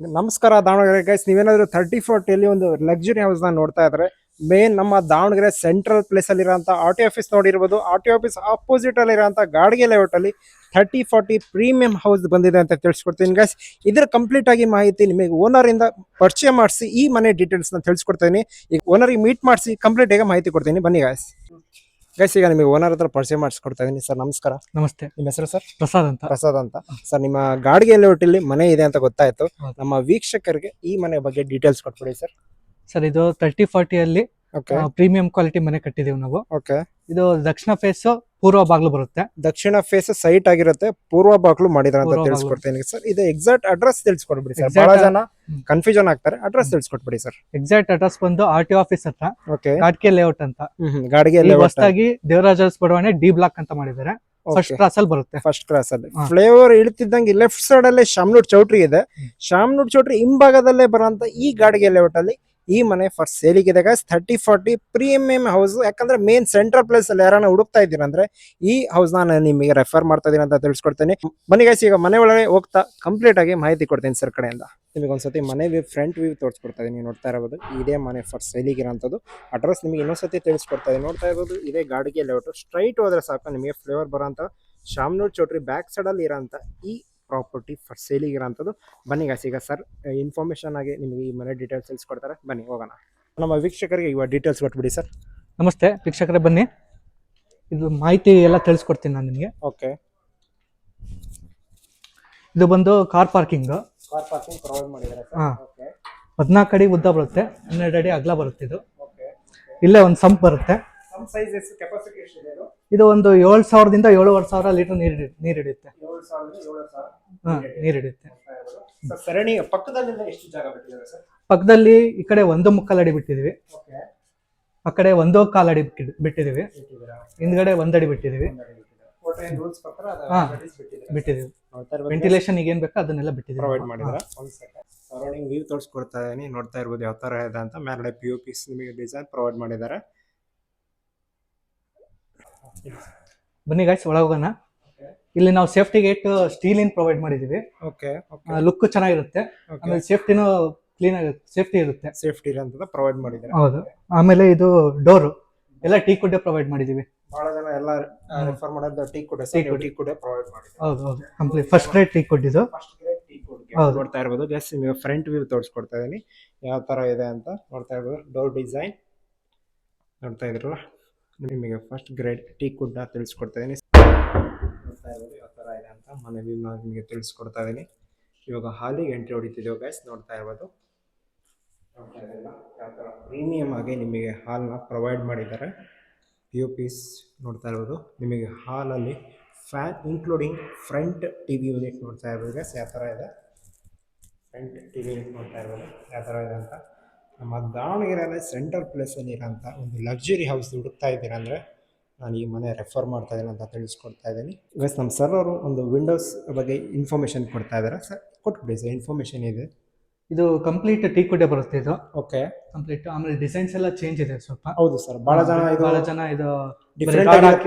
ನಮಸ್ಕಾರ ದಾವಣಗೆರೆ ಗೈಸ್ ನೀವೇನಾದರೂ ತರ್ಟಿ ಫೋರ್ಟಿಯಲ್ಲಿ ಒಂದು ಲಕ್ಸುರಿ ಹೌಸ್ನ ನೋಡ್ತಾ ಇದ್ರೆ ಮೇನ್ ನಮ್ಮ ದಾವಣಗೆರೆ ಸೆಂಟ್ರಲ್ ಪ್ಲೇಸ್ ಅಲ್ಲಿ ಇರುವಂತ ಆರ್ ಟಿ ಆಫೀಸ್ ನೋಡಿರ್ಬೋದು. ಆರ್ ಟಿ ಆಫೀಸ್ ಆಪೋಸಿಟ್ ಅಲ್ಲಿ ಇರುವಂತ ಗಾಡಿಗೆ ಲೇಔಟ್ ಅಲ್ಲಿ ಥರ್ಟಿ ಫಾರ್ಟಿ ಪ್ರೀಮಿಯಂ ಹೌಸ್ ಬಂದಿದೆ ಅಂತ ತಿಳಿಸ್ಕೊಡ್ತೀನಿ ಗೈಸ್ ಇದ್ರ ಕಂಪ್ಲೀಟ್ ಆಗಿ ಮಾಹಿತಿ ನಿಮಗೆ ಓನರ್ ಇಂದ ಪರಿಚಯ ಮಾಡಿಸಿ, ಈ ಮನೆ ಡೀಟೇಲ್ಸ್ನ ತಿಳಿಸ್ಕೊಡ್ತೀನಿ. ಈಗ ಓನರಿಗೆ ಮೀಟ್ ಮಾಡಿಸಿ ಕಂಪ್ಲೀಟ್ ಆಗಿ ಮಾಹಿತಿ ಕೊಡ್ತೀನಿ. ಬನ್ನಿ ಗೈಸ್ ಗೈಸ್ ಈಗ ನಿಮಗೆ ಓನರ್ ಹತ್ರ ಪರಿಚಯ ಮಾಡಿಸ್ಕೊಡ್ತಾ ಇದ್ದೀನಿ ಸರ್ ನಮಸ್ಕಾರ. ನಮಸ್ತೆ. ನಿಮ್ಮ ಹೆಸರು ಸರ್? ಪ್ರಸಾದ್ ಅಂತ. ಪ್ರಸಾದ್ ಅಂತ. ಸರ್ ನಿಮ್ಮ ಗಾಡಿಗೆ ಲೇಔಟಲ್ಲಿ ಮನೆ ಇದೆ ಅಂತ ಗೊತ್ತಾಯ್ತು. ನಮ್ಮ ವೀಕ್ಷಕರಿಗೆ ಈ ಮನೆ ಬಗ್ಗೆ ಡೀಟೇಲ್ಸ್ ಕೊಟ್ಬಿಡಿ ಸರ್. ಸರ್ ಇದು ತರ್ಟಿ ಫಾರ್ಟಿಯಲ್ಲಿ ಪ್ರೀಮಿಯಂ ಕ್ವಾಲಿಟಿ ಮನೆ ಕಟ್ಟಿದೀವಿ ನಾವು. ಓಕೆ ಇದು ದಕ್ಷಿಣ ಫೇಸ್ ಪೂರ್ವ ಬಾಗ್ಲು ಬರುತ್ತೆ. ದಕ್ಷಿಣ ಫೇಸ್ ಸೈಟ್ ಆಗಿರುತ್ತೆ ಪೂರ್ವ ಬಾಗ್ಲು ಮಾಡಿದಾರೆ ಅಂತ ತಿಳಿಸ್ಕೊಡ್ತೀನಿ ಸರ್. ಇದು ಎಕ್ಸಾಕ್ಟ್ ಅಡ್ರೆಸ್ ತಿಳಿಸ್ಕೊಡ್ಬಿಡಿ ಸರ್. ಬಹಳ ಜನ. ಕನ್ಫ್ಯೂಷನ್ ಆಗ್ತಾರೆ. ಅಡ್ರೆಸ್. ತಿಳಿಸ್ಕೊಟ್ಬಿಡಿ ಸರ್. ಎಕ್ಸಾಕ್ಟ್ ಅಡ್ರೆಸ್ ಬಂದು ಆರ್ ಟಿ ಆಫೀಸ್ ಹತ್ರ ಓಕೆ ಕಾಟ್ಕೆ ಲೇಔಟ್ ಅಂತ. ಗಾಡಿಗೆ ಹೊಸದಾಗಿ ದೇವರಾಜ ಬಡವಣೆ ಡಿ ಬ್ಲಾಕ್ ಅಂತ ಮಾಡಿದ್ದಾರೆ. ಫಸ್ಟ್ ಕ್ರಾಸ್ ಅಲ್ಲಿ ಬರುತ್ತೆ. ಫಸ್ಟ್ ಕ್ರಾಸ್ ಅಲ್ಲಿ. ಫ್ಲೇವರ್ ಇಳ್ತಿದ್ದಂಗೆ ಲೆಫ್ಟ್ ಸೈಡ್ ಅಲ್ಲಿ ಶಾಮ್ನೂರ್ ಚೌಟ್ರಿ ಇದೆ. ಶಾಮ್ನೂರ್ ಚೌಟ್ರಿ ಹಿಂಭಾಗದಲ್ಲೇ ಬರುವಂತ ಈ ಗಾಡಿಗೆ ಲೇಔಟ್ ಅಲ್ಲಿ ಈ ಮನೆ first ಸೇಲಿಗಿದೆ guys thirty forty premium house ಯಾಕಂದ್ರೆ ಮೇನ್ ಸೆಂಟ್ರಲ್ ಪ್ಲೇಸ್ ಅಲ್ಲಿ ಯಾರನ್ನ ಹುಡುಕ್ತಾ ಇದ್ದೀರಂದ್ರೆ ಈ ಹೌಸ್ ನಾನು ನಿಮಗೆ ರೆಫರ್ ಮಾಡ್ತಾ ಇದ್ದೀನಿ ಅಂತ ತಿಳಿಸ್ಕೊಡ್ತೀನಿ. ಬನ್ನಿ ಗೈಸ್ ಈಗ ಮನೆ ಒಳಗೆ ಹೋಗ್ತಾ ಕಂಪ್ಲೀಟ್ ಆಗಿ ಮಾಹಿತಿ ಕೊಡ್ತೀನಿ ಸರ್ ಕಡೆಯಿಂದ. ನಿಮಗೆ ಒಂದ್ಸತಿ ಮನೆ ವ್ಯೂ ಫ್ರಂಟ್ ವ್ಯೂ ತೋರಿಸ್ಕೊಡ್ತಾ ಇದೀನಿ ನೋಡ್ತಾ ಇರಬಹುದು. ಇದೇ ಮನೆ ಫಸ್ಟ್ ಸೇಲಿಗಿರೋಂಥದ್ದು ಅಡ್ರೆಸ್ ನಿಮಗೆ ಇನ್ನೊಂದ್ಸತಿ ತಿಳಿಸ್ಕೊಡ್ತಾ ಇದೀನಿ ನೋಡ್ತಾ ಇರ್ಬೋದು ಇದೇ ಗಾಡಿಗೆ ಲೇಔಟ್ ಸ್ಟ್ರೈಟ್ ಹೋದ್ರೆ ಸಾಕು, ನಿಮಗೆ ಫ್ಲೇವರ್ ಬರೋಂಥ. ಶಾಮ್ನೂರ್ ಚೌಟ್ರಿ ಬ್ಯಾಕ್ ಸೈಡ್ ಅಲ್ಲಿ ಇರೋಂಥ ಈ ಪ್ರಾಪರ್ಟಿ ಫಸ್ಟ್ ಸೇಲಿಗೆ ಇರೋಂಥದ್ದು. ಬನ್ನಿ ಗಾಸ್ ಈಗ ಸರ್ ಇನ್ಫಾರ್ಮೇಷನ್ ಆಗಿ ನಿಮಗೆ ಈ ಮನೆ ಡೀಟೇಲ್ಸ್ ತಿಳಿಸ್ಕೊಡ್ತಾರೆ ಬನ್ನಿ ಹೋಗೋಣ. ನಮ್ಮ ವೀಕ್ಷಕರಿಗೆ ಇವಾಗ ಡೀಟೇಲ್ಸ್ ಕೊಟ್ಬಿಡಿ ಸರ್ ನಮಸ್ತೆ ವೀಕ್ಷಕರೇ ಬನ್ನಿ. ಇದು ಮಾಹಿತಿ ಎಲ್ಲ ತಿಳಿಸ್ಕೊಡ್ತೀನಿ ನಾನು ನಿಮಗೆ. ಓಕೆ ಇದು ಬಂದು car parking car parking provide ಮಾಡಿದ್ದಾರೆ ಹಾಂ. ಹದಿನಾಲ್ಕು ಅಡಿ ಉದ್ದ ಬರುತ್ತೆ ಹನ್ನೆರಡು ಅಡಿ ಅಗಲ ಬರುತ್ತೆ ಇದು. ಇಲ್ಲೇ ಒಂದು ಸಂಪ್ ಬರುತ್ತೆ. ಸೈಜ್ ಕೆಪಾಸಿಟಿ ಎಷ್ಟಿದೆ ಇದು ಒಂದು ಏಳು ಸಾವಿರದಿಂದ ಏಳುವರೆ ಸಾವಿರ ಲೀಟರ್ ನೀರು ನೀರು ಹಿಡಿಯುತ್ತೆ. ಹಾ ನೀರು ಹಿಡಿಯುತ್ತೆ. ಸರ್ ಸರಣಿ ಪಕ್ಕದಲ್ಲಿ ಎಷ್ಟು ಜಾಗ ಬಿಟ್ಟಿದ್ದಾರೆ ಸರ್? ಪಕ್ಕದಲ್ಲಿ ಈ ಕಡೆ ಒಂದು ಮುಕ್ಕಾಲು ಅಡಿ ಬಿಟ್ಟಿದೀವಿ ಆ ಕಡೆ ಒಂದೋ ಕಾಲು ಅಡಿ ಬಿಟ್ಟಿದ್- ಬಿಟ್ಟಿದೀವಿ ಹಿಂದ್ಗಡೆ ಒಂದಡಿ ಬಿಟ್ಟಿದೀವಿ ಹಾ. ಬಿಟ್ಟಿದೀವಿ ವೆಂಟಿಲೇಷನ್ ಈಗ ಏನ್ ಬೇಕೋ ಅದನ್ನೆಲ್ಲ ಬಿಟ್ಟಿದೀವಿ ಪ್ರೊವೈಡ್ ಮಾಡಿದ್ರೆ ಸರೌಂಡಿಂಗ್ ವ್ಯೂ ತೋರಿಸ್ಕೊಡ್ತಾ ಇದೀನಿ. ನೋಡ್ತಾ ಇರ್ಬೋದು ಯಾವ ತರ ಇದೆ ಅಂತ. ಮೇಲ್ಗಡೆ ಪಿ ಯು ಪಿಸ್ ನಿಮಗೆ ಡಿಸೈನ್ ಪ್ರೊವೈಡ್ ಮಾಡಿದ್ದಾರೆ. ಬನ್ನಿ ಗಾಯ್ಸ್ ಒಳಗೋಗೋಣ. ಇಲ್ಲಿ ನಾವು safety gate steel in provide ಮಾಡಿದೀವಿ ಓಕೆ ಲುಕ್ ಚೆನ್ನಾಗಿರುತ್ತೆ. ಆಮೇಲೆ ಸೇಫ್ಟಿನೂ ಕ್ಲೀನ್ ಆಗುತ್ತೆ ಸೇಫ್ಟಿ ಇರುತ್ತೆ. ಸೇಫ್ಟಿ ಇರೋಂಥದ್ದು ಪ್ರೊವೈಡ್ ಮಾಡಿದ್ದಾರೆ. ಹೌದು. ಆಮೇಲೆ ಇದು ಡೋರು ಎಲ್ಲ ಟೀ ಕುಡ್ಡೆ ಪ್ರೊವೈಡ್ ಮಾಡಿದೀವಿ ಬಹಳ ಜನ ಎಲ್ಲ ರೆಫರ್ ಮಾಡೋದು ಟೀ ಕುಡ್ಡೆ ಟೀ ಕುಡ್. ಕುಡೆ ಪ್ರೊವೈಡ್ ಮಾಡಿದ್ದೀವಿ ಹೌದು ಹೌದು. Complete first grade teak wood ಇದು. ನೋಡ್ತಾ ಇರ್ಬೋದು. ಜಸ್ಟ್ ನಿಮಗೆ ಫ್ರಂಟ್ ವ್ಯೂ ತೋರಿಸ್ಕೊಡ್ತಾ ಇದೀನಿ. ಯಾವ ಥರ ಇದೆ ಅಂತ ನೋಡ್ತಾ ಇರ್ಬೋದು. ಡೋರ್ ಡಿಸೈನ್ ನೋಡ್ತಾ ಇದ್ರಲ್ಲ. ನಿಮಗೆ ಫಸ್ಟ್ ಗ್ರೇಡ್ ಟೀ ಕುಡ್ನ ತಿಳಿಸ್ಕೊಡ್ತಾ ಇದ್ದೀನಿ ಯಾವ ಥರ ಇದೆ ಅಂತ ಮನೇಲಿ ನಾನು ನಿಮಗೆ ತಿಳಿಸ್ಕೊಡ್ತಾ ಇದ್ದೀನಿ ಇವಾಗ ಹಾಲಿಗೆ ಎಂಟ್ರಿ ಹೊಡಿತಿದ್ದೇವೆ ಗೈಸ್ ನೋಡ್ತಾ ಇರ್ಬೋದು. ಯಾವ ಥರ ಪ್ರೀಮಿಯಮ್ ಆಗಿ ನಿಮಗೆ ಹಾಲನ್ನ ಪ್ರೊವೈಡ್ ಮಾಡಿದ್ದಾರೆ. ಯು ಪೀಸ್ ನೋಡ್ತಾ ಇರ್ಬೋದು. ನಿಮಗೆ ಹಾಲಲ್ಲಿ fan including front T V unit ನೋಡ್ತಾ ಇರ್ಬೋದು ಗೈಸ್ ಯಾವ ಥರ ಇದೆ? ಫ್ರಂಟ್ ಟಿ ವಿ ಯೂನಿಟ್ ನೋಡ್ತಾ ಇರ್ಬೋದು. ಯಾವ ಥರ ಇದೆ ಅಂತ. ನಮ್ಮ ದಾವಣಗೆರೆಯಲ್ಲಿ ಸೆಂಟರ್ ಪ್ಲೇಸಲ್ಲಿ ಇರೋಂಥ ಒಂದು ಲಕ್ಸುರಿ ಹೌಸ್ ಹುಡುಕ್ತಾ ಇದ್ದೀರಾ ಅಂದರೆ ನಾನು ಈ ಮನೆ ರೆಫರ್ ಮಾಡ್ತಾ ಇದ್ದೀನಿ ಅಂತ ತಿಳಿಸ್ಕೊಡ್ತಾ ಇದ್ದೀನಿ. ಇವಾಗ ನಮ್ಮ ಸರ್ ಅವರು ಒಂದು ವಿಂಡೋಸ್ ಬಗ್ಗೆ ಇನ್ಫಾರ್ಮೇಷನ್ ಕೊಡ್ತಾ ಇದ್ದಾರೆ. ಸರ್ ಕೊಟ್ಬಿಡಿ ಸರ್ ಇನ್ಫಾರ್ಮೇಷನ್ ಇದೆ. ಇದು ಕಂಪ್ಲೀಟ್ ಟೀ ಕುಡ್ಡೆ ಬರುತ್ತೆ ಇದು. ಓಕೆ ಕಂಪ್ಲೀಟ್ ಆಮೇಲೆ ಡಿಸೈನ್ಸ್ ಎಲ್ಲ ಚೇಂಜ್ ಇದೆ ಸ್ವಲ್ಪ. ಹೌದು ಸರ್ ಬಹಳ ಜನ ಇದು ಬಹಳ ಜನ ಇದು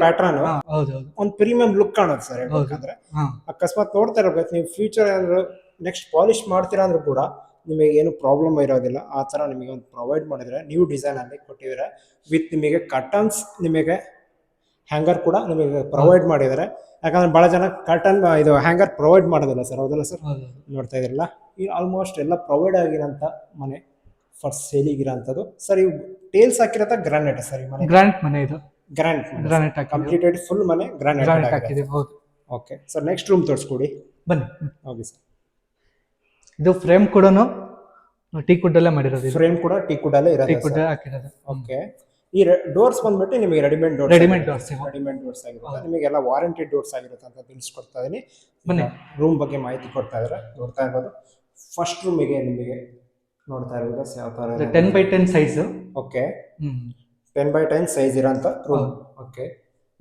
ಪ್ಯಾಟ್ರನ್ ಹೌದು ಹೌದು. ಒಂದು ಪ್ರೀಮಿಯಂ ಲುಕ್ ಕಾಣುತ್ತೆ ಸರ್ ಅಕಸ್ಮಾತ್ ನೋಡ್ತಾ ಇರ್ಬೇಕು ನೀವು ಫ್ಯೂಚರ್ ಏನಾದ್ರು ನೆಕ್ಸ್ಟ್ ಪಾಲಿಶ್ ಮಾಡ್ತೀರಾ ಅಂದ್ರೂ ಕೂಡ ನಿಮಗೆ ಏನು ಪ್ರಾಬ್ಲಮ್ ಇರೋದಿಲ್ಲ. ಆ ಥರ ನಿಮಗೆ ಒಂದು ಪ್ರೊವೈಡ್ ಮಾಡಿದರೆ ನ್ಯೂ ಡಿಸೈನಲ್ಲಿ ಕೊಟ್ಟಿದ್ದಾರೆ ವಿತ್ ನಿಮಗೆ ಕಟನ್ಸ್ ನಿಮಗೆ ಹ್ಯಾಂಗರ್ ಕೂಡ ನಿಮಗೆ ಪ್ರೊವೈಡ್ ಮಾಡಿದ್ದಾರೆ. ಯಾಕಂದ್ರೆ ಭಾಳ ಜನ ಕಟನ್ ಇದು ಹ್ಯಾಂಗರ್ ಪ್ರೊವೈಡ್ ಮಾಡೋದಿಲ್ಲ ಸರ್ ಹೌದಲ್ಲ ಸರ್ ನೋಡ್ತಾ ಇದ್ರಲ್ಲ ಈ ಆಲ್ಮೋಸ್ಟ್ ಎಲ್ಲ ಪ್ರೊವೈಡ್ ಆಗಿರೋಂಥ ಮನೆ ಫಸ್ಟ್ ಸೇಲಿಗಿರೋಂಥದ್ದು ಸರ್ ಇವು ಟೇಲ್ಸ್ ಹಾಕಿರೋಂಥ ಗ್ರಾನೈಟ್ ಸರ್ ಈ ಮನೆ. ಗ್ರಾನೈಟ್ ಮನೆ ಇದು. ಗ್ರಾನೈಟ್ ಗ್ರಾನೈಟ್ ಕಂಪ್ಲೀಟೆಡ್ ಫುಲ್ ಮನೆ ಗ್ರಾನೈಟ್ ಹಾಕಿದೆ ಹೌದು. ಓಕೆ ಸರ್ ನೆಕ್ಸ್ಟ್ ರೂಮ್ ತೋರಿಸ್ಕೊಡಿ. ಬನ್ನಿ. ಓಕೆ ಸರ್ ಇದು ಫ್ರೇಮ್ ಕೂಡ ಟೀ ಕುಡ್ಡಲ್ಲೇ ಮಾಡಿರೋದು ಫ್ರೇಮ್ ಕೂಡ ಟೀ ಕುಡಲ್ಲೇ ಟೀ ಇರೋದು ಹಾಕಿರೋದು. ಓಕೆ. ಈ ಡೋರ್ಸ್ ಬಂದ್ಬಿಟ್ಟು ನಿಮಗೆ readymade doors readymade doors readymade doors ಆಗಿರುತ್ತೆ. ನಿಮಗೆಲ್ಲ ವಾರಂಟಿ ಡೋರ್ಸ್ ಆಗಿರುತ್ತೆ ಅಂತ ತಿಳಿಸ್ಕೊಡ್ತಾ ಇದೀನಿ. ಬನ್ನಿ. ರೂಮ್ ಬಗ್ಗೆ ಮಾಹಿತಿ ಕೊಡ್ತಾ ಇದ್ದಾರೆ ನೋಡ್ತಾ ಇರ್ಬೋದು. ಫಸ್ಟ್ ರೂಮಿಗೆ ನಿಮಗೆ ನೋಡ್ತಾ ಇರ್ಬೋದು ಯಾವ ಥರ ten by ten size okay. Ten by ten size ಇರೋಂಥ ರೂಮ್ ಹೌದು. ಓಕೆ.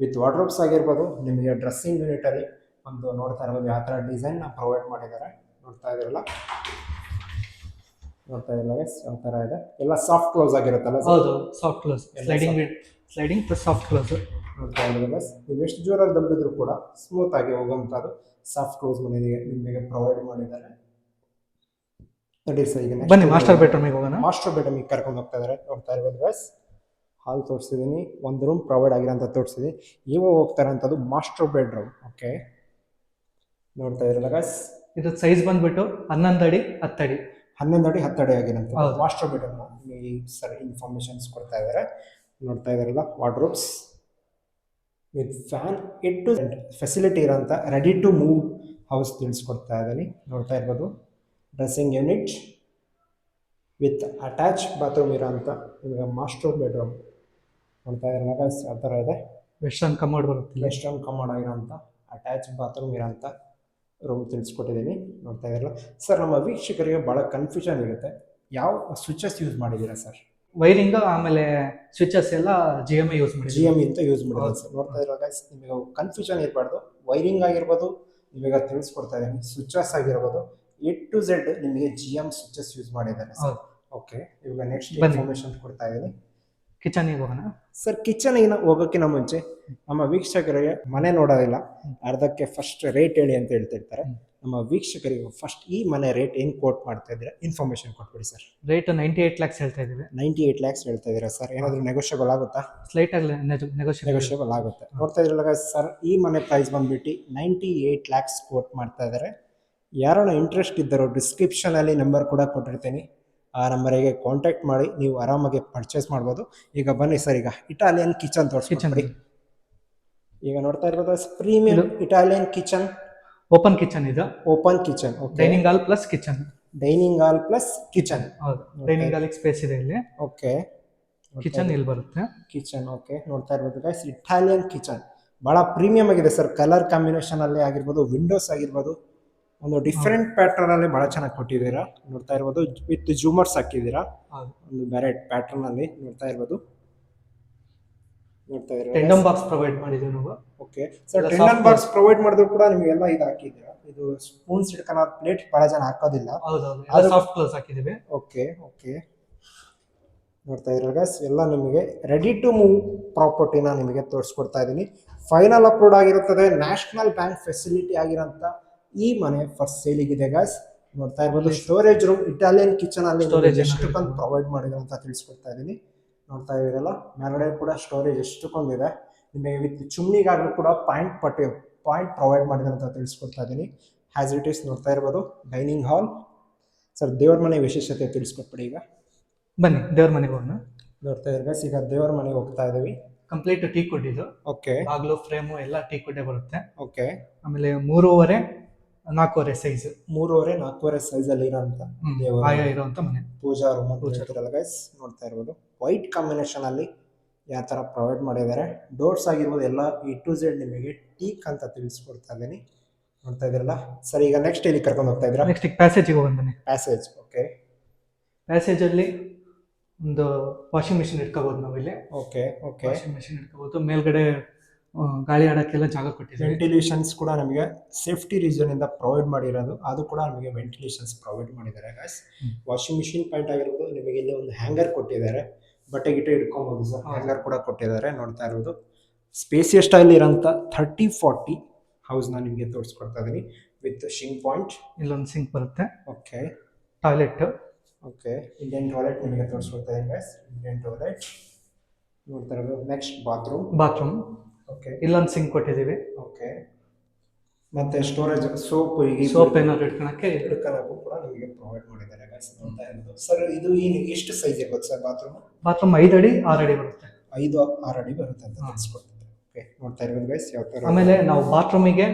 ವಿತ್ ವಾರ್ಡ್ರೋಬ್ಸ್ ಆಗಿರ್ಬೋದು. ನಿಮಗೆ ಡ್ರೆಸ್ಸಿಂಗ್ ಯೂನಿಟಲ್ಲಿ ಒಂದು ನೋಡ್ತಾ ಇರ್ಬೋದು. ಯಾವ ಥರ ಡಿಸೈನ್ ಪ್ರೊವೈಡ್ ಮಾಡಿದ್ದಾರೆ. ನೋಡ್ತಾ ಇದ್ದೀರಲ್ಲ? ನೋಡ್ತಾ ಇರಲ್ಲ ಯಾವ ತರ ಇದೆ? ಎಲ್ಲ ಸಾಫ್ಟ್ ಕ್ಲೋಸ್ ಆಗಿರುತ್ತಲ್ಲ ಹೌದು soft close sliding sliding plus soft close ನೋಡ್ತಾ ಇದ್ದೀರಲ್ಲ ನೀವು ಎಷ್ಟು ಜೋರಾಗಿ ದಬ್ಬಿದ್ರು ಕೂಡ ಸ್ಮೂತ್ ಆಗಿ ಹೋಗುವಂಥದ್ದು ಸಾಫ್ಟ್ ಕ್ಲೋಸ್ ಮನೆಗೆ ನಿಮಗೆ ಪ್ರೊವೈಡ್ ಮಾಡಿದ್ದಾರೆ. ನೋಡಿ ಸರ್ ಈಗ ಬನ್ನಿ ಮಾಸ್ಟರ್ ಬೆಡ್ರೂಮಿಗೆ ಹೋಗೋಣ. ಮಾಸ್ಟರ್ ಬೆಡ್ರೂಮಿಗೆ ಕರ್ಕೊಂಡು ಹೋಗ್ತಾ ಇದ್ದಾರೆ. ನೋಡ್ತಾ ಇರ್ಬೋದು ಗೈಸ್ ಹಾಲ್ ತೋರಿಸಿದ್ದೀನಿ. ಒಂದು ರೂಮ್ ಪ್ರೊವೈಡ್ ಆಗಿರೋಂಥ ತೋರಿಸಿದ್ದೀನಿ. ಇವಾಗ ಹೋಗ್ತಾ ಇರೋಂಥದ್ದು ಮಾಸ್ಟರ್ ಬೆಡ್ರೂಮ್ ಓಕೆ ನೋಡ್ತಾ ಇರಲ್ಲ ಗೈಸ್ ಇದು ಸೈಜ್ ಬಂದ್ಬಿಟ್ಟು ಹನ್ನೊಂದು ಅಡಿ ಹತ್ತಡಿ ಹನ್ನೊಂದು ಅಡಿ ಹತ್ತು ಅಡಿ ಆಗಿರಂತ ಹೌದು. ಮಾಸ್ಟರ್ ಬೆಡ್ರೂಮ್ ಈ ಸರ್ ಇನ್ಫಾರ್ಮೇಶನ್ಸ್ ಕೊಡ್ತಾ ಇದ್ದಾರೆ ನೋಡ್ತಾ ಇದಾರಲ್ಲ wardrobes with fan it to facility ಇರೋಂಥ ರೆಡಿ ಟು ಮೂವ್ ಹೌಸ್ ತಿಳಿಸ್ಕೊಡ್ತಾ ಇದ್ದೀನಿ. ನೋಡ್ತಾ ಇರ್ಬೋದು. Dressing unit with attach bathroom ಇರೋಂಥ ನಿಮಗೆ ಮಾಸ್ಟರ್ ಬೆಡ್ರೂಮ್ ನೋಡ್ತಾ guys, ಆ ಥರ ಇದೆ. ವೆಸ್ಟರ್ನ್ ಕಮೋಡ್ ಬರುತ್ತೆ. ವೆಸ್ಟರ್ನ್ ಕಮೋಡ್ ಆಗಿರೋಂಥ ಅಟ್ಯಾಚ್ ಬಾತ್ರೂಮ್ ಇರೋಂಥ ರೂಮ್ ತಿಳಿಸ್ಕೊಟ್ಟಿದ್ದೀನಿ. ನೋಡ್ತಾ ಇದ್ದೀರಲ್ಲ ಸರ್ ನಮ್ಮ ವೀಕ್ಷಕರಿಗೆ ಭಾಳ ಕನ್ಫ್ಯೂಷನ್ ಇರುತ್ತೆ. ಯಾವ ಸ್ವಿಚಸ್ ಯೂಸ್ ಮಾಡಿದ್ದೀರಾ ಸರ್ ವೈರಿಂಗ್ ಆಮೇಲೆ ಸ್ವಿಚಸ್ ಎಲ್ಲ ಜಿ ಎಂ ಯೂಸ್ ಮಾಡಿ ಜಿ ಎಂ ಅಂತ ಯೂಸ್ ಮಾಡಿದ್ರು ಸರ್ ನೋಡ್ತಾ ಇರೋ ಗೈಸ್ ನಿಮಗೆ ಕನ್ಫ್ಯೂಷನ್ ಇರಬಾರ್ದು. ವೈರಿಂಗ್ ಆಗಿರ್ಬೋದು ನಿಮಗೆ ತಿಳಿಸ್ಕೊಡ್ತಾ ಇದ್ದೀನಿ. ಸ್ವಿಚಸ್ ಆಗಿರ್ಬೋದು ಎ ಟು ಝೆಡ್ ನಿಮಗೆ ಜಿ ಎಂ ಸ್ವಿಚಸ್ ಯೂಸ್ ಮಾಡಿದ್ದಾರೆ ಸರ್ ಓಕೆ ಇವಾಗ ನೆಕ್ಸ್ಟ್. ಇನ್ಫಾರ್ಮೇಶನ್ ಕೊಡ್ತಾ ಇದ್ದೀನಿ. ಕಿಚನಿಗೆ ಹೋಗೋಣ? ಸರ್ ಕಿಚನಿಗೆ ಹೋಗೋಕ್ಕಿಂತ ಮುಂಚೆ ನಮ್ಮ ವೀಕ್ಷಕರಿಗೆ ಮನೆ ನೋಡೋದಿಲ್ಲ. ಅರ್ಧಕ್ಕೆ ಫಸ್ಟ್ ರೇಟ್ ಹೇಳಿ ಅಂತ ಹೇಳ್ತಿರ್ತಾರೆ. ನಮ್ಮ ವೀಕ್ಷಕರಿಗೆ ಫಸ್ಟ್ ಈ ಮನೆ ರೇಟ್ ಏನು ಕೋಟ್ ಮಾಡ್ತಾ ಇದ್ದೀರಾ? ಇನ್ಫಾರ್ಮೇಶನ್ ಕೊಟ್ಬಿಡಿ sir. Rate ninety eight lakhs ಹೇಳ್ತಾ ಇದ್ದೀವಿ. ನೈಂಟಿ ಏಟ್ ಲ್ಯಾಕ್ಸ್ ಹೇಳ್ತಾ ಇದ್ದೀರಾ ಸರ್? ಏನಾದರೂ ನೆಗೋಷಿಯಬಲ್ ಆಗುತ್ತಾ? ಸ್ಲೈಟ್ ಆಗಿ ನೆಗೋಷಿಯೇಟ್ ನೆಗೋಷಿಯಬಲ್ ಆಗುತ್ತೆ. ನೋಡ್ತಾ ಇದ್ರಲ್ಲ ಸರ್ ಈ ಮನೆ ಪ್ರೈಸ್ ಬಂದ್ಬಿಟ್ಟು ನೈಂಟಿ ಏಟ್ ಲ್ಯಾಕ್ಸ್ ಕೋಟ್ ಮಾಡ್ತಾ ಇದ್ದಾರೆ. ಯಾರನ್ನ ಇಂಟ್ರೆಸ್ಟ್ ಇದ್ದಾರೋ ಡಿಸ್ಕ್ರಿಪ್ಷನಲ್ಲಿ ನಂಬರ್ ಕೂಡ ಕೊಟ್ಟಿರ್ತೀನಿ. ಆ ನಂಬರಿಗೆ ಕಾಂಟ್ಯಾಕ್ಟ್ ಮಾಡಿ ನೀವು ಆರಾಮಾಗಿ ಪರ್ಚೇಸ್ ಮಾಡ್ಬೋದು. ಈಗ ಬನ್ನಿ ಸರ್ ಈಗ ಇಟಾಲಿಯನ್ ಕಿಚನ್ ಕಿಚನ್ ಬಿಡಿ ಈಗ ನೋಡ್ತಾ ಇರ್ಬೋದು premium Italian kitchen open kitchen ಇದು. Open kitchen okay dining hall plus kitchen dining hall plus kitchen ಹೌದು. ಡೈನಿಂಗ್ ಹಾಲ್ ಸ್ಪೇಸ್ ಇದೆ ಇಲ್ಲಿ. ಓಕೆ ಕಿಚನ್ ಇಲ್ಲಿ ಬರುತ್ತೆ. ಕಿಚನ್ ಓಕೆ ನೋಡ್ತಾ ಇರ್ಬೋದು ಗೈಸ್ ಇಟಾಲಿಯನ್ ಕಿಚನ್ ಬಹಳ ಪ್ರೀಮಿಯಂ ಆಗಿದೆ ಸರ್ ಕಲರ್ ಕಾಂಬಿನೇಷನ್ ಅಲ್ಲಿ ಆಗಿರ್ಬೋದು ವಿಂಡೋಸ್ ಆಗಿರ್ಬೋದು ಒಂದು ಡಿಫ್ರೆಂಟ್ ಪ್ಯಾಟರ್ನ್ ಅಲ್ಲಿ ಬಹಳ ಚೆನ್ನಾಗಿ ಕೊಟ್ಟಿದ್ದೀರಾ. ನೋಡ್ತಾ ಇರ್ಬೋದು. ವಿತ್ ಜೂಮರ್ಸ್ ಹಾಕಿದ್ದೀರಾ. ಒಂದು ಬೇರೆ ಪ್ಯಾಟರ್ನ್ ಅಲ್ಲಿ ನೋಡ್ತಾ ಇರ್ಬೋದು. ನೋಡ್ತಾ ಇರ್ಬೋದು. ಬಾಕ್ಸ್ ಪ್ರೊವೈಡ್ ಮಾಡಿದ್ದೀವಿ ನಾವು. Okay sir tandem box provide ಮಾಡಿದ್ರು ಕೂಡ ನಿಮಗೆಲ್ಲ ಇದು ಹಾಕಿದ್ದೀರಾ? ಇದು ಸ್ಪೂನ್ಸ್ ಇಟ್ಕೊಳ್ಳೋ ಪ್ಲೇಟ್ ಬಹಳ ಜನ ಹಾಕೋದಿಲ್ಲ. ಹೌದೌದು. ಸಾಫ್ಟ್ ಕ್ಲೋಸ್ ಹಾಕಿದ್ದೀವಿ. ಓಕೆ ಓಕೆ ನೋಡ್ತಾ ಇರೋ ಗೈಸ್ ಎಲ್ಲ ನಿಮಗೆ ರೆಡಿ ಟು ಮೂವ್ ಪ್ರಾಪರ್ಟಿನ ನಿಮಗೆ ತೋರಿಸ್ಕೊಡ್ತಾ ಇದ್ದೀನಿ. ಫೈನಲ್ ಅಪ್ಲೋಡ್ ಆಗಿರುತ್ತದೆ. ನ್ಯಾಷನಲ್ ಬ್ಯಾಂಕ್ ಫೆಸಿಲಿಟಿ ಆಗಿರೋಂಥ ಈ ಮನೆ ಫಸ್ಟ್ ಸೇಲಿಗಿದೆ ಗಾಯ್ಸ್ ನೋಡ್ತಾ ಇರ್ಬೋದು ಸ್ಟೋರೇಜ್ ರೂಮ್ ಇಟಾಲಿಯನ್ ಕಿಚನ್ ಅಲ್ಲಿ ಸ್ಟೋರೇಜ್ ಎಷ್ಟಕ್ಕೊಂದು ಪ್ರೊವೈಡ್ ಮಾಡಿದ್ರು ಅಂತ ತಿಳಿಸ್ಕೊಡ್ತಾ ಇದ್ದೀನಿ ನೋಡ್ತಾ ಇದ್ದೀರಲ್ಲ ಮೇಲ್ಗಡೆ ಕೂಡ ಸ್ಟೋರೇಜ್ ಎಷ್ಟಕ್ಕೊಂದಿದೆ. ನಿಮಗೆ ವಿತ್ ಚುಮ್ನಿಗಾಗಲೂ ಕೂಡ ಪಾಯಿಂಟ್ ಪಟ್ಟಿ ಪಾಯಿಂಟ್ ಪ್ರೊವೈಡ್ ಮಾಡಿದ್ರು ಅಂತ ತಿಳಿಸ್ಕೊಡ್ತಾ ಇದ್ದೀನಿ ಹ್ಯಾಸ್ ಇಟ್ ಈಸ್ ನೋಡ್ತಾ ಇರ್ಬೋದು ಡೈನಿಂಗ್ ಹಾಲ್ ಸರ್ ದೇವ್ರ ಮನೆ ವಿಶೇಷತೆ ತಿಳಿಸ್ಕೊಟ್ಬಿಡಿ ಈಗ. ಬನ್ನಿ ದೇವ್ರ ಮನೆಗೆ ಹೋಗೋಣ. ನೋಡ್ತಾ ಇದ್ರೆ ಈಗ ದೇವರ ಮನೆಗೆ ಹೋಗ್ತಾ ಇದೀವಿ. ಕಂಪ್ಲೀಟ್ ಟೀ ಕೊಟ್ಟಿದ್ದು. ಓಕೆ ಬಾಗ್ಲು ಫ್ರೇಮು ಎಲ್ಲ ಟೀ ಕೊಟ್ಟೆ ಬರುತ್ತೆ. ಓಕೆ ಆಮೇಲೆ ಮೂರುವರೆ ನಾಲ್ಕೂವರೆ ಸೈಜ್ ಮೂರುವರೆ ನಾಲ್ಕೂವರೆ ಸೈಜ್ ಅಲ್ಲಿ ಇರೋಂತ ಆಯಾ ಇರುವಂತ ಮನೆ. ಪೂಜಾ ರೂಮ್ ಅಂತ ಗೈಸ್ ನೋಡ್ತಾ ಇರ್ಬೋದು. ವೈಟ್ ಕಾಂಬಿನೇಷನ್ ಅಲ್ಲಿ ಯಾವ ಥರ ಪ್ರೊವೈಡ್ ಮಾಡಿದ್ದಾರೆ. ಡೋರ್ಸ್ ಆಗಿರ್ಬೋದು ಎಲ್ಲ ಈ ಟು ಝೆಡ್ ನಿಮಗೆ ಟೀಕ್ ಅಂತ ತಿಳಿಸ್ಕೊಡ್ತಾ ಇದ್ದೀನಿ. ನೋಡ್ತಾ ಇದ್ರಲ್ಲ ಸರಿ ಈಗ ನೆಕ್ಸ್ಟ್ ಇಲ್ಲಿ ಕರ್ಕೊಂಡು ಹೋಗ್ತಾ ಇದ್ರ ನೆಕ್ಸ್ಟ್ ಪ್ಯಾಸೇಜಿಗೆ ಹೋಗೋಣ ಬನ್ನಿ. ಪ್ಯಾಸೇಜ್ ಓಕೆ ಪ್ಯಾಸೇಜಲ್ಲಿ ಒಂದು ವಾಷಿಂಗ್ ಮೆಷಿನ್ ಇಟ್ಕೋಬಹುದು ನಾವು ಇಲ್ಲಿ ಓಕೆ ಓಕೆ ವಾಷಿಂಗ್ ಮೆಷಿನ್ ಇಟ್ಕೋಬಹುದು ಮೇಲ್ಗಡೆ ಗಾಳಿ ಆಡೋಕ್ಕೆಲ್ಲ ಜಾಗ ಕೊಟ್ಟಿದೆ. ವೆಂಟಿಲೇಷನ್ಸ್ ಕೂಡ ನಮಗೆ ಸೇಫ್ಟಿ ರೀಸನ್ ಇಂದ ಪ್ರೊವೈಡ್ ಮಾಡಿರೋದು. ಅದು ಕೂಡ ನಮಗೆ ವೆಂಟಿಲೇಷನ್ಸ್ ಪ್ರೊವೈಡ್ ಮಾಡಿದ್ದಾರೆ ಗಾಯ್ಸ್. ವಾಷಿಂಗ್ ಮಿಷಿನ್ ಪಾಯಿಂಟ್ ಆಗಿರ್ಬೋದು ನಿಮಗೆ ಇಲ್ಲಿ ಒಂದು ಹ್ಯಾಂಗರ್ ಕೊಟ್ಟಿದ್ದಾರೆ. ಬಟ್ಟೆ ಗಿಟ್ಟೆ ಇಟ್ಕೊಬೋದು ಸರ್. ಹ್ಯಾಂಗರ್ ಕೂಡ ಕೊಟ್ಟಿದ್ದಾರೆ ನೋಡ್ತಾ ಇರೋದು. ಸ್ಪೇಸಿಯಸ್ ಸ್ಟೈಲ್ ಇರೋಂಥ ಥರ್ಟಿ ಫಾರ್ಟಿ ಹೌಸ್ನ ನಿಮಗೆ ತೋರಿಸ್ಕೊಡ್ತಾ ಇದ್ದೀನಿ ವಿತ್ ಶಿಂಗ್ ಪಾಯಿಂಟ್ ಇಲ್ಲೊಂದು ಸಿಂಕ್ ಬರುತ್ತೆ. Okay toilet okay Indian toilet ನಿಮಗೆ ತೋರಿಸ್ಕೊಡ್ತಾ ಇದ್ದೀನಿ ಗಾಯ್ಸ್ ಇಂಡಿಯನ್ ಟಾಯ್ಲೆಟ್ ನೋಡ್ತಾ ಇರೋದು. ನೆಕ್ಸ್ಟ್ ಬಾತ್ರೂಮ್ ಬಾತ್ರೂಮ್ ಓಕೆ ಇಲ್ಲೊಂದು ಸಿಂಕ್ ಕೊಟ್ಟಿದ್ದೀವಿ. ಓಕೆ ಮತ್ತೆ ಸ್ಟೋರೇಜ್ ಸೋಪ್ ಈಗ ಸೋಪ್ ಏನಾದ್ರು ಇಟ್ಕೊಳಕ್ಕೆ ಹಿಡ್ಕೊಳ್ಳೋಕ್ಕೂ ಕೂಡ ನಿಮಗೆ ಪ್ರೊವೈಡ್ ಮಾಡಿದ್ದಾರೆ. Guys. ನೋಡ್ತಾ ಇರೋದು. ಸರ್ ಇದು ಏನು ಎಷ್ಟು ಸೈಜ್ ಇರ್ಬೋದು ಸರ್ ಬಾತ್ರೂಮ್ ಬಾತ್ರೂಮ್ ಐದು ಅಡಿ ಆರು ಅಡಿ ಬರುತ್ತೆ. ಐದು ಆರು ಅಡಿ ಬರುತ್ತೆ ಅಂತ ಹಾ. ಓಕೆ ನೋಡ್ತಾ ಇರ್ಬೋದು ಗೈಸ್ ಯಾವ ಥರ ಆಮೇಲೆ ನಾವು ಬಾತ್ರೂಮಿಗೆ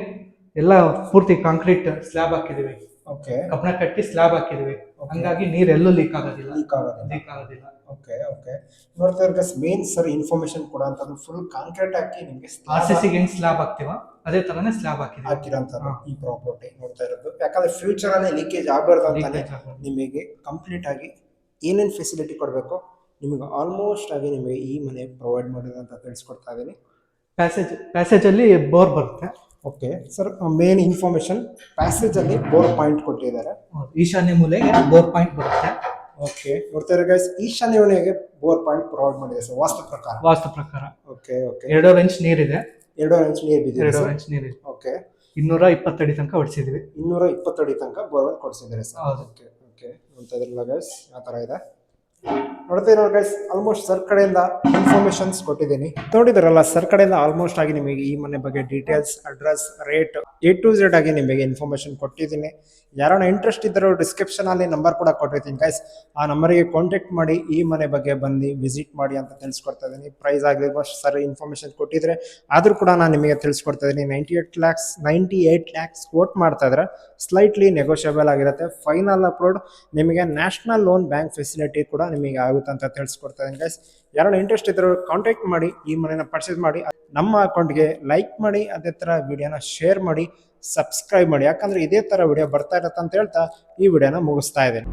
ಎಲ್ಲ ಪೂರ್ತಿ ಕಾಂಕ್ರೀಟ್ ಸ್ಲ್ಯಾಬ್ ಹಾಕಿದೀವಿ ಓಕೆ ಕಬ್ಬಣ ಕಟ್ಟಿ ಸ್ಲ್ಯಾಬ್ ಹಾಕಿದ್ವಿ. ಹಂಗಾಗಿ ನೀರ್ ಎಲ್ಲೂ ಲೀಕ್ ಆಗೋದಿಲ್ಲ. ಲೀಕ್ ಆಗೋದಿಲ್ಲ. ಲೀಕ್ ಆಗೋದಿಲ್ಲ. ಓಕೆ ಓಕೆ ನೋಡ್ತಾ ಇರೋ ಗೈಸ್ ಮೇನ್ ಸರ್ ಇನ್ಫಾರ್ಮೇಶನ್ ಕೂಡ ಅಂತಂದ್ರೆ ಫುಲ್ ಕಾಂಕ್ರೀಟ್ ಹಾಕಿ ನಿಮಗೆ ಆರ್ ಸಿ ಸಿಗೆ ಹೆಂಗ್ ಸ್ಲ್ಯಾಬ್ ಹಾಕ್ತೀವ ಅದೇ ತರನೇ ಸ್ಲ್ಯಾಬ್ ಹಾಕಿದ್ವಿ ಹಾಕಿರೋಂಥದ್ದು ಹಾ. ಈ ಪ್ರಾಪರ್ಟಿ ನೋಡ್ತಾ ಇರೋದು. ಯಾಕಂದ್ರೆ ಫ್ಯೂಚರ್ ಅಲ್ಲಿ ಲೀಕೇಜ್ ಆಗಬಾರ್ದು ಅಂತಾನೆ ನಿಮಗೆ ಕಂಪ್ಲೀಟ್ ಆಗಿ ಏನೇನು ಫೆಸಿಲಿಟಿ ಕೊಡಬೇಕು ನಿಮಗೆ ಆಲ್ಮೋಸ್ಟ್ ಆಗಿ ನಿಮಗೆ ಈ ಮನೆ ಪ್ರೊವೈಡ್ ಮಾಡಿದೆ ಅಂತ ತಿಳಿಸ್ಕೊಡ್ತಾ ಇದ್ದೀನಿ. ಪ್ಯಾಸೇಜ್ ಪ್ಯಾಸೇಜಲ್ಲಿ ಬೋರ್ ಬರುತ್ತೆ. Okay. Sir main information passage ಅಲ್ಲಿ ಬೋರ್ ಪಾಯಿಂಟ್ ಕೊಟ್ಟಿದ್ದಾರೆ. ಈಶಾನ್ಯ ಮೂಲೆಗೆ ಬೋರ್ ಪಾಯಿಂಟ್ ಬರುತ್ತೆ. ಓಕೆ. ನೋಡ್ತಾ ಇರೋ ಗೈಸ್ ಈಶಾನ್ಯ ಮೂಲೆಗೆ ಬೋರ್ ಪಾಯಿಂಟ್ ಪ್ರೊವೈಡ್ ಮಾಡಿದೆ ಸರ್ ವಾಸ್ತು ಪ್ರಕಾರ. ವಾಸ್ತು ಪ್ರಕಾರ. Okay okay. ಎರಡೂವರೆ ಇಂಚ್ ನೀರಿದೆ. ಎರಡೂವರೆ ಇಂಚ್ ನೀರು ಬಿದ್ದಿದೆ ಎರಡೂವರೆ ಇಂಚ್ ನೀರಿದೆ. ಓಕೆ. ಇನ್ನೂರ ಇಪ್ಪತ್ತಡಿ ತನಕ ಹೊಡಿಸಿದ್ವಿ ಇನ್ನೂರ ಇಪ್ಪತ್ತಡಿ ತನಕ ಬೋರ್ವೆಲ್ ಕೊಡಿಸಿದ್ದಾರೆ ಸರ್. Okay okay. ನೋಡ್ತಾ ಇದ್ರಲ್ಲ ಗೈಸ್ ಆ ಥರ ಇದೆ. ನೋಡ್ತಾ ಇರೋ ಗೈಸ್ ಆಲ್ಮೋಸ್ಟ್ ಸರ್ ಕಡೆಯಿಂದ ಇನ್ಫಾರ್ಮೇಶನ್ಸ್ ಕೊಟ್ಟಿದ್ದೀನಿ. ನೋಡಿದ್ರಲ್ಲ ಸರ್ ಕಡೆಯಿಂದ ಆಲ್ಮೋಸ್ಟ್ ಆಗಿ ನಿಮಗೆ ಈ ಮನೆ ಬಗ್ಗೆ details address rate A to Z ಆಗಿ ನಿಮಗೆ ಇನ್ಫಾರ್ಮೇಶನ್ ಕೊಟ್ಟಿದ್ದೀನಿ. ಯಾರನ್ನ ಇಂಟ್ರೆಸ್ಟ್ ಇದ್ದರೂ ಡಿಸ್ಕ್ರಿಪ್ಷನ್ ಅಲ್ಲಿ ನಂಬರ್ ಕೂಡ ಕೊಟ್ಟಿರ್ತೀನಿ ಗೈಸ್ ಆ ನಂಬರಿಗೆ ಕಾಂಟ್ಯಾಕ್ಟ್ ಮಾಡಿ, ಈ ಮನೆ ಬಗ್ಗೆ ಬಂದು ವಿಸಿಟ್ ಮಾಡಿ ಅಂತ ತಿಳಿಸ್ಕೊಡ್ತಾ ಇದ್ದೀನಿ. ಪ್ರೈಸ್ ಆಗಲಿ ಸರ್ ಇನ್ಫಾರ್ಮೇಶನ್ ಕೊಟ್ಟಿದ್ರೆ, ಆದರೂ ಕೂಡ ನಾನು ನಿಮಗೆ ತಿಳಿಸ್ಕೊಡ್ತಾ ಇದ್ದೀನಿ. Ninety eight lakhs ninety eight lakhs quote ಮಾಡ್ತಾ ಇದ್ರೆ ಸ್ಲೈಟ್ಲಿ ನೆಗೋಷಿಯಬಲ್ ಆಗಿರುತ್ತೆ. ಫೈನಲ್ ಅಪ್ಲೋಡ್ ನಿಮಗೆ ನ್ಯಾಷನಲ್ ಲೋನ್ ಬ್ಯಾಂಕ್ ಫೆಸಿಲಿಟಿ ಕೂಡ ನಿಮಗೆ ಆಗುತ್ತೆ ಅಂತ ತಿಳಿಸ್ಕೊಡ್ತಾ ಇದ್ದೀನಿ ಗೈಸ್ ಯಾರು ಇಂಟ್ರೆಸ್ಟ್ ಇದ್ದರೂ ಕಾಂಟ್ಯಾಕ್ಟ್ ಮಾಡಿ, ಈ ಮನೆನ ಪರ್ಚೇಸ್ ಮಾಡಿ, ನಮ್ಮ ಅಕೌಂಟ್ಗೆ ಲೈಕ್ ಮಾಡಿ, ಅದೇ ಥರ ವಿಡಿಯೋನ ಶೇರ್ ಮಾಡಿ ಸಬ್ಸ್ಕ್ರೈಬ್ ಮಾಡಿ. ಯಾಕಂದ್ರೆ ಇದೇ ಥರ ವಿಡಿಯೋ ಬರ್ತಾ ಇರತ್ತೆ ಅಂತ ಹೇಳ್ತಾ ಈ ವಿಡಿಯೋನ ಮುಗಿಸ್ತಾ ಇದ್ದೀನಿ.